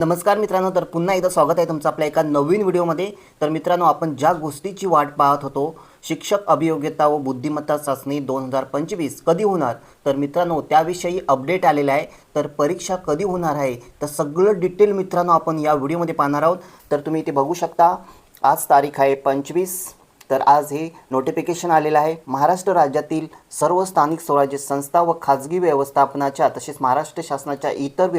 नमस्कार मित्रांनो तर पुन्हा एकदा स्वागत आहे तुमचं आपल्या एका नवीन व्हिडिओमध्ये. तर मित्रांनो आपण ज्या गोष्टीची वाट पाहत होतो शिक्षक अभियोग्यता व बुद्धिमत्ता चाचणी दोन हजार पंचवीस कधी होणार? तर मित्रांनो त्याविषयी अपडेट आलेला आहे. तर परीक्षा कधी होणार आहे? तर सगळं डिटेल मित्रांनो आपण या व्हिडिओमध्ये पाहणार आहोत. तर तुम्ही इथे बघू शकता आज तारीख आहे पंचवीस. तर आज हे नोटिफिकेशन आलेलं आहे. महाराष्ट्र राज्यातील सर्व स्थानिक स्वराज्य संस्था व खाजगी व्यवस्थापनाच्या तसेच महाराष्ट्र शासनाच्या इतर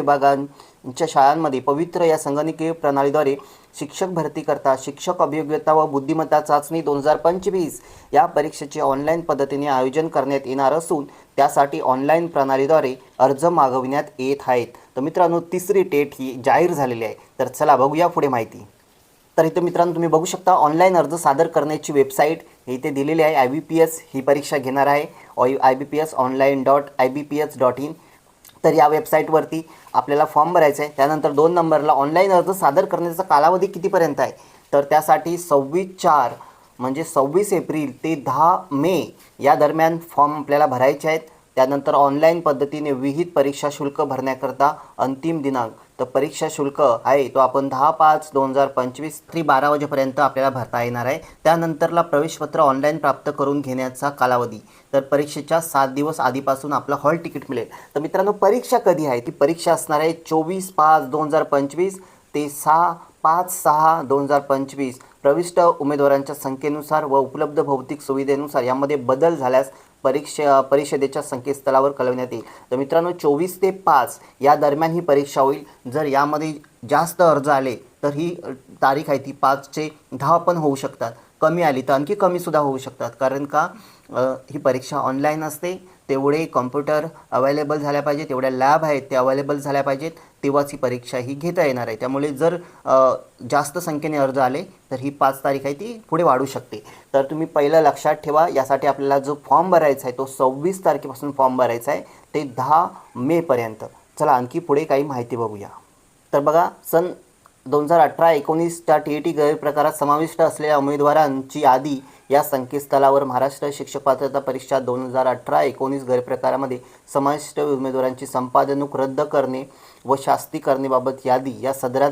च्या शाळांमध्ये पवित्र या संगणकीय प्रणालीद्वारे शिक्षक भरती करता शिक्षक अभियोग्यता व बुद्धिमत्ता चाचणी दोन हजार पंचवीस या परीक्षेचे ऑनलाईन पद्धतीने आयोजन करण्यात येणार असून त्यासाठी ऑनलाईन प्रणालीद्वारे अर्ज मागविण्यात येत आहेत. तर मित्रांनो तिसरी टेट ही जाहीर झालेली आहे. तर चला बघूया पुढे माहिती. तर इथे मित्रांनो तुम्ही बघू शकता ऑनलाईन अर्ज सादर करण्याची वेबसाईट इथे दिलेली आहे. आय बी पी एस ही परीक्षा घेणार आहे. I B P S online dot I B P S dot in तर या वेबसाईटवरती आपल्याला फॉर्म भरायचा आहे त्यानंतर दोन नंबरला ऑनलाईन अर्ज सादर करण्याचा कालावधी कितीपर्यंत आहे? तर त्यासाठी सव्वीस चार म्हणजे सव्वीस एप्रिल ते दहा मे या दरम्यान फॉर्म आपल्याला भरायचे आहेत. त्यानंतर ऑनलाईन पद्धतीने विहित परीक्षा शुल्क भरण्याकरता अंतिम दिनांक. तर परीक्षा शुल्क आहे तो आपण दहा पाच दोन हजार पंचवीस ते बारा वाजेपर्यंत आपल्याला भरता येणार आहे. त्यानंतरला प्रवेशपत्र ऑनलाईन प्राप्त करून घेण्याचा कालावधी. तर परीक्षेच्या सात दिवस आधीपासून आपलं हॉल तिकीट मिळेल. तर मित्रांनो परीक्षा कधी आहे? ती परीक्षा असणार आहे चोवीस पाच दोन हजार पंचवीस ते सहा पाच सहा दोन हजार पंचवीस. प्रविष्ट उमेदवारांच्या संख्येनुसार व उपलब्ध भौतिक सुविधेनुसार यामध्ये बदल झाल्यास परीक्षा परिषदेच्या संकेतस्थळावर कळवण्यात येईल. तर मित्रांनो चोवीस ते पाच या दरम्यान ही परीक्षा होईल. जर यामध्ये जास्त अर्ज आले तर ही तारीख आहे ती पाचचे दहा पण होऊ शकतात. कमी आली तर आणखी कमीसुद्धा होऊ शकतात. कारण का? ही परीक्षा ऑनलाईन असते. तेवढे कॉम्प्युटर अवेलेबल झाल्या पाहिजेत. तेवढ्या लॅब आहेत ते अवेलेबल झाल्या पाहिजेत. तेव्हाच ही परीक्षा ही घेता येणार आहे. त्यामुळे जर जास्त संख्येने अर्ज आले तर ही पाच तारीख आहे ती पुढे वाढू शकते. तर तुम्ही पहिलं लक्षात ठेवा यासाठी आपल्याला जो फॉर्म भरायचा आहे तो सव्वीस तारखेपासून फॉर्म भरायचा आहे ते दहा मेपर्यंत चला आणखी पुढे काही माहिती बघूया. तर बघा सन दोन हजार अठरा एकोणीसच्या टी ई टी गैरप्रकारात समाविष्ट असलेल्या उमेदवारांची यादी या संकेतस्थळावर महाराष्ट्र शिक्षक पात्रता परीक्षा दोन हजार अठरा एकोणीस गैरप्रकारामध्ये समाविष्ट उमेदवारांची संपादनूक रद्द करणे व शास्ती करणेबाबत यादी या सदरात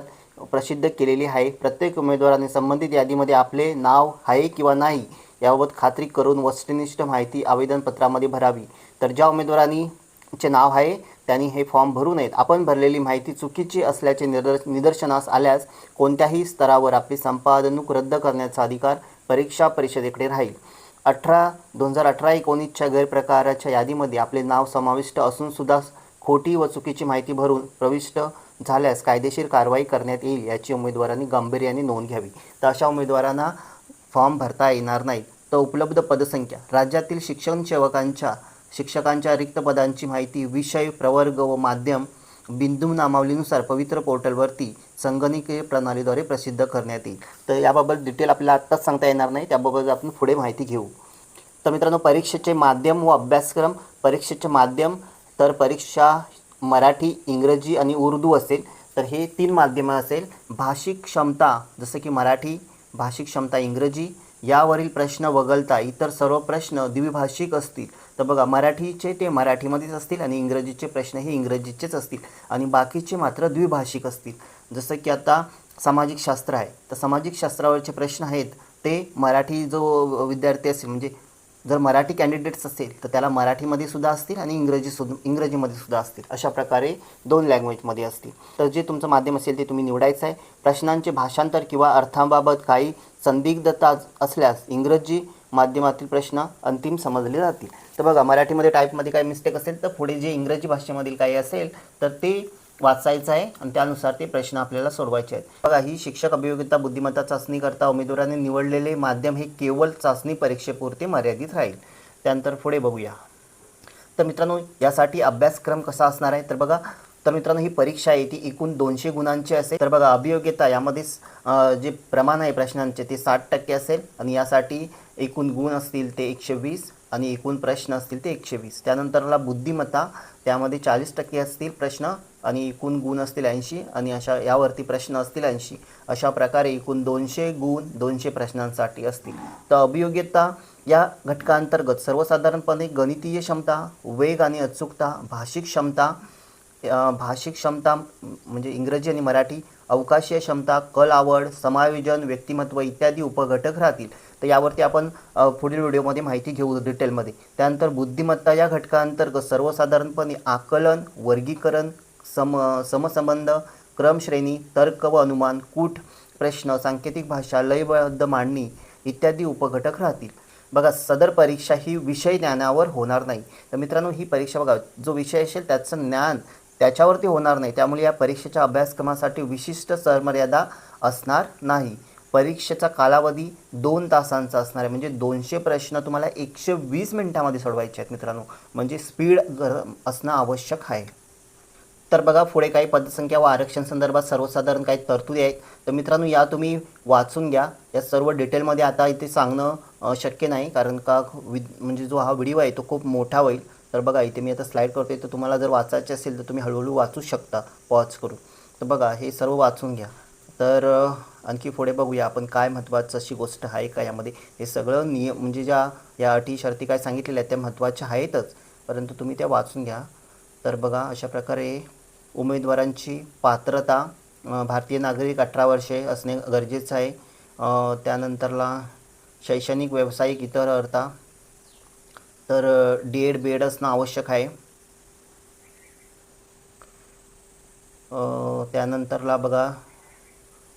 प्रसिद्ध केलेली आहे. प्रत्येक उमेदवाराने संबंधित यादीमध्ये आपले नाव आहे किंवा नाही याबाबत खात्री करून वस्तुनिष्ठ माहिती आवेदनपत्रामध्ये भरावी. तर ज्या उमेदवारांनी चे नाव आहे त्यांनी हे फॉर्म भरू नयेत. आपण भरलेली माहिती चुकीची असल्याचे निदर्श निदर्शनास आल्यास कोणत्याही स्तरावर आपली संपादनूक रद्द करण्याचा अधिकार परीक्षा परिषदेकडे राहील. अठरा दोन हजार अठरा एकोणीसच्या गैरप्रकाराच्या यादीमध्ये आपले नाव समाविष्ट असूनसुद्धा खोटी व चुकीची माहिती भरून प्रविष्ट झाल्यास कायदेशीर कारवाई करण्यात येईल याची उमेदवारांनी गांभीर्याने नोंद घ्यावी. तर अशा उमेदवारांना फॉर्म भरता येणार नाही तर उपलब्ध पदसंख्या. राज्यातील शिक्षण सेवकांच्या शिक्षकांच्या रिक्त पदांची माहिती विषय प्रवर्ग व माध्यम बिंदू नामावलीनुसार पवित्र पोर्टलवरती संगणकीय प्रणालीद्वारे प्रसिद्ध करण्यात येईल. तर याबाबत डिटेल आपल्याला आत्ताच सांगता येणार नाही त्याबाबत आपण पुढे माहिती घेऊ. तर मित्रांनो परीक्षेचे माध्यम व अभ्यासक्रम परीक्षेचे माध्यम तर परीक्षा मराठी इंग्रजी आणि उर्दू असेल तर हे तीन माध्यमं असेल. भाषिक क्षमता जसं की मराठी भाषिक क्षमता इंग्रजी यावरील प्रश्न वगळता इतर सर्व प्रश्न द्विभाषिक असतील. तर बघा मराठीचे ते मराठीमध्येच असतील आणि इंग्रजीचे प्रश्न हे इंग्रजीचेच असतील. आणि बाकीचे मात्र द्विभाषिक असतील. जसं की आता सामाजिक शास्त्र आहे. तर सामाजिक शास्त्रावरचे प्रश्न आहेत. ते मराठी जो विद्यार्थी असेल म्हणजे जर मराठी कॅन्डिडेट्स असेल तर त्याला मराठीमध्ये सुद्धा असतील आणि इंग्रजी सुद्धा इंग्रजीमध्ये सुद्धा असतील. अशा प्रकारे दोन लँग्वेजमध्ये असतील. तर जे तुमचं माध्यम असेल ते तुम्ही निवडायचं आहे. प्रश्नांचे भाषांतर किंवा अर्थांबाबत काही संदिग्धता असल्यास इंग्रजी माध्यमातील प्रश्न अंतिम समजले जातील. तर बघा मराठीमध्ये टाईपमध्ये काही मिस्टेक असेल तर पुढे जे इंग्रजी भाषेमधील काही असेल तर ते वाचायचं आहे आणि त्यानुसार ते प्रश्न आपल्याला सोडवायचे आहेत. बघा ही शिक्षक अभियोग्यता बुद्धिमत्ता चाचणीकरता उमेदवाराने उमेदवारांनी निवडलेले माध्यम हे केवळ चाचणी परीक्षेपुरते मर्यादित राहील. त्यानंतर पुढे बघूया. तर मित्रांनो यासाठी अभ्यासक्रम कसा असणार आहे? तर बघा तर मित्रांनो ही परीक्षा आहे ती एकूण दोनशे गुणांची असेल. तर बघा अभियोग्यता यामध्ये जे प्रमाण आहे प्रश्नांचे ते साठ टक्के असेल. आणि यासाठी एकूण गुण असतील ते एकशे वीस. आणि एकूण प्रश्न असतील ते एकशे वीस. त्यानंतरला बुद्धिमत्ता त्यामध्ये चाळीस टक्के असतील प्रश्न आणि एकूण गुण असतील ऐंशी आणि अशा यावरती प्रश्न असतील ऐंशी. अशा प्रकारे एकूण दोनशे गुण दोनशे प्रश्नांसाठी असतील. तर अभियोग्यता या घटकांतर्गत सर्वसाधारणपणे गणितीय क्षमता वेग आणि अचूकता भाषिक क्षमता भाषिक क्षमता म्हणजे इंग्रजी आणि मराठी अवकाशीय क्षमता कल आवड समायोजन व्यक्तिमत्व इत्यादी उपघटक राहतील. तर यावरती आपण पुढील व्हिडिओमध्ये माहिती घेऊ डिटेलमध्ये. त्यानंतर बुद्धिमत्ता या घटकांतर्गत सर्वसाधारणपणे आकलन वर्गीकरण सम समसंबंध क्रमश्रेणी तर्क व अनुमान कूट प्रश्न सांकेतिक भाषा लयबद्ध मांडणी इत्यादी उपघटक राहतील. बघा सदर परीक्षा ही विषय ज्ञानावर होणार नाही. तर मित्रांनो ही परीक्षा बघा जो विषय असेल त्याचं ज्ञान त्याच्यावरती होणार नाही. त्यामुळे या परीक्षेच्या अभ्यासक्रमासाठी विशिष्ट सरमर्यादा असणार नाही. परीक्षेचा कालावधी दोन तासांचा असणार आहे. म्हणजे दोनशे प्रश्न तुम्हाला एकशे वीस मिनिटामध्ये सोडवायचे आहेत मित्रांनो. म्हणजे स्पीड गर असणं आवश्यक आहे. तर बघा पुढे काही पदसंख्या व आरक्षण संदर्भात सर्वसाधारण काही तरतुदी आहेत. तर मित्रांनो या तुम्ही वाचून घ्या. या सर्व डिटेलमध्ये आता इथे सांगणं शक्य नाही. कारण का वि म्हणजे जो हा व्हिडिओ आहे तो खूप मोठा होईल. तर बघा इथे मी आता स्लाईड करतो आहे तर तुम्हाला जर वाचायचे असेल तर तुम्ही हळूहळू वाचू शकता. पॉज करून. तर बघा हे सर्व वाचून घ्या. तर आणखी पुढे बघूया आपण काय महत्त्वाचं अशी गोष्ट आहे का यामध्ये. हे सगळं नियम म्हणजे ज्या या अटी शर्ती काय सांगितलेल्या आहेत त्या महत्त्वाच्या आहेतच. परंतु तुम्ही त्या वाचून घ्या. तर बघा अशा प्रकारे उमेदवारांची पात्रता भारतीय नागरिक अठरा वर्षे असणे गरजेचं आहे. त्यानंतरला शैक्षणिक व्यावसायिक इतर अर्था तर डी एड बी एड असणं आवश्यक आहे. त्यानंतरला बघा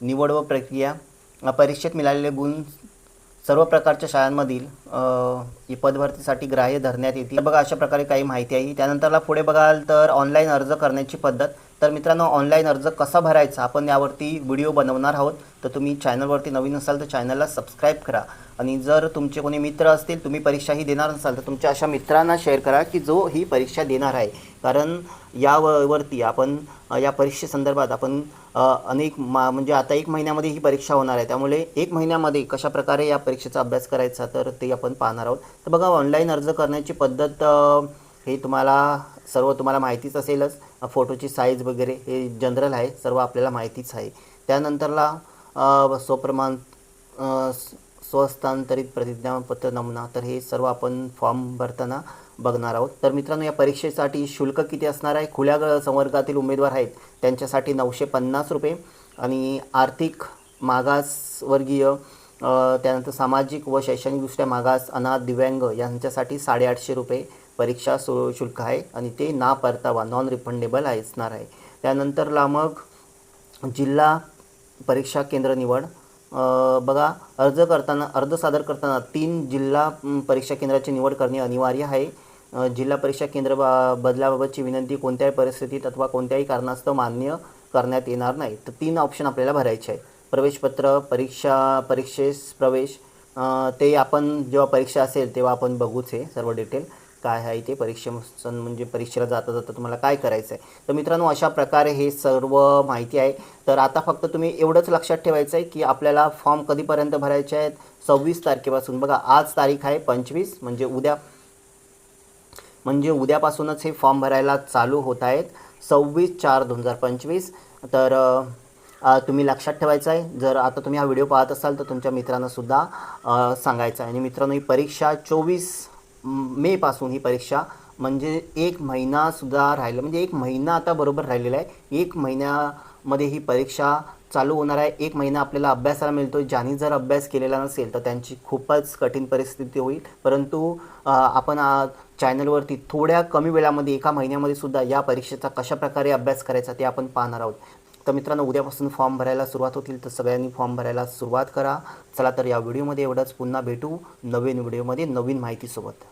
निवड व प्रक्रिया परीक्षेत मिळालेले गुण सर्व प्रकारच्या शाळांमधील ही पदभरतीसाठी ग्राह्य धरण्यात येतील. बघा अशा प्रकारे काही माहिती आहे. त्यानंतरला पुढे बघाल तर ऑनलाईन अर्ज करण्याची पद्धत. तर मित्रांनो ऑनलाईन अर्ज कसा भरायचा? आपण यावरती व्हिडिओ बनवणार आहोत. तर तुम्ही चॅनलवरती नवीन असाल तर चॅनलला सबस्क्राईब करा. आणि जर तुमचे कोणी मित्र असतील तुम्ही परीक्षाही देणार नसाल तर तुमच्या अशा मित्रांना शेअर करा की जो ही परीक्षा देणार आहे. कारण यावरती आपण या परीक्षेसंदर्भात आपण अनेक मा म्हणजे आता एक महिन्यामध्ये ही परीक्षा होणार आहे. त्यामुळे एक महिन्यामध्ये कशा प्रकारे या परीक्षेचा अभ्यास करायचा तर ते आपण पाहणार आहोत. तर बघा ऑनलाईन अर्ज करण्याची पद्धत हे तुम्हाला सर्व तुम्हाला माहितीच असेलच. फोटोची साईज वगैरे हे जनरल आहे सर्व आपल्याला माहितीच आहे. त्यानंतरला स्वप्रमाण अ, स्वस्थांतरित प्रतिज्ञापत्र नमुना तर हे सर्व आपण फॉर्म भरताना बघणार आहोत. तर मित्रांनो या परीक्षेसाठी शुल्क किती असणार आहे? खुल्या संवर्गातील उमेदवार आहेत त्यांच्यासाठी नऊशे पन्नास रुपये. आणि आर्थिक मागासवर्गीय त्यानंतर सामाजिक व शैक्षणिकदृष्ट्या मागास अनाथ दिव्यांग यांच्यासाठी साडेआठशे रुपये परीक्षा सु शुल्क आहे. आणि ते ना परतावा नॉन रिफंडेबल आहे असणार आहे. त्यानंतरला मग जिल्हा परीक्षा केंद्र निवड. बघा अर्ज करताना अर्ज सादर करताना तीन जिल्हा परीक्षा केंद्राची निवड करणे अनिवार्य आहे. जिल्हा परीक्षा केंद्र बा बदलाबाबतची विनंती कोणत्याही परिस्थितीत अथवा कोणत्याही कारणास्तव मान्य करण्यात येणार नाही. तर तीन ऑप्शन आपल्याला भरायचे आहे प्रवेशपत्र परीक्षा परीक्षेस प्रवेश ते आपण जेव्हा परीक्षा असेल तेव्हा आपण बघूच हे सर्व डिटेल काय आहे ते परीक्षे म्हणजे परीक्षेला जाता जाता तुम्हाला काय करायचं आहे तर मित्रांनो अशा प्रकारे हे सर्व माहिती आहे. तर आता फक्त तुम्ही एवढंच लक्षात ठेवायचं आहे की आपल्याला फॉर्म कधीपर्यंत भरायचे आहेत? सव्वीस तारखेपासून. बघा आज तारीख आहे पंचवीस म्हणजे उद्या म्हणजे उद्यापासूनच हे फॉर्म भरायला चालू होत आहेत. सव्वीस चार दोन हजार पंचवीस. तर तुम्ही लक्षात ठेवायचं आहे. जर आता तुम्ही हा व्हिडिओ पाहत असाल तर तुमच्या मित्रांनासुद्धा सांगायचं आहे. आणि मित्रांनो ही परीक्षा चोवीस मेपासून ही परीक्षा म्हणजे एक महिनासुद्धा राहिलं म्हणजे एक महिना आता बरोबर राहिलेला आहे. एक महिन्यामध्ये ही परीक्षा चालू होणार आहे. एक महिना आपल्याला अभ्यासाला मिळतो ज्यांनी जर अभ्यास केलेला नसेल तर त्यांची खूपच कठीण परिस्थिती होईल. परंतु आपण चॅनलवरती थोड्या कमी वेळामध्ये एका महिन्यामध्ये सुद्धा या परीक्षेचा कशाप्रकारे अभ्यास करायचा ते आपण पाहणार आहोत. तर मित्रांनो उद्यापासून फॉर्म भरायला सुरुवात होतील तर सगळ्यांनी फॉर्म भरायला सुरुवात करा. चला तर या व्हिडिओमध्ये एवढंच. पुन्हा भेटू नवीन व्हिडिओमध्ये नवीन माहितीसोबत.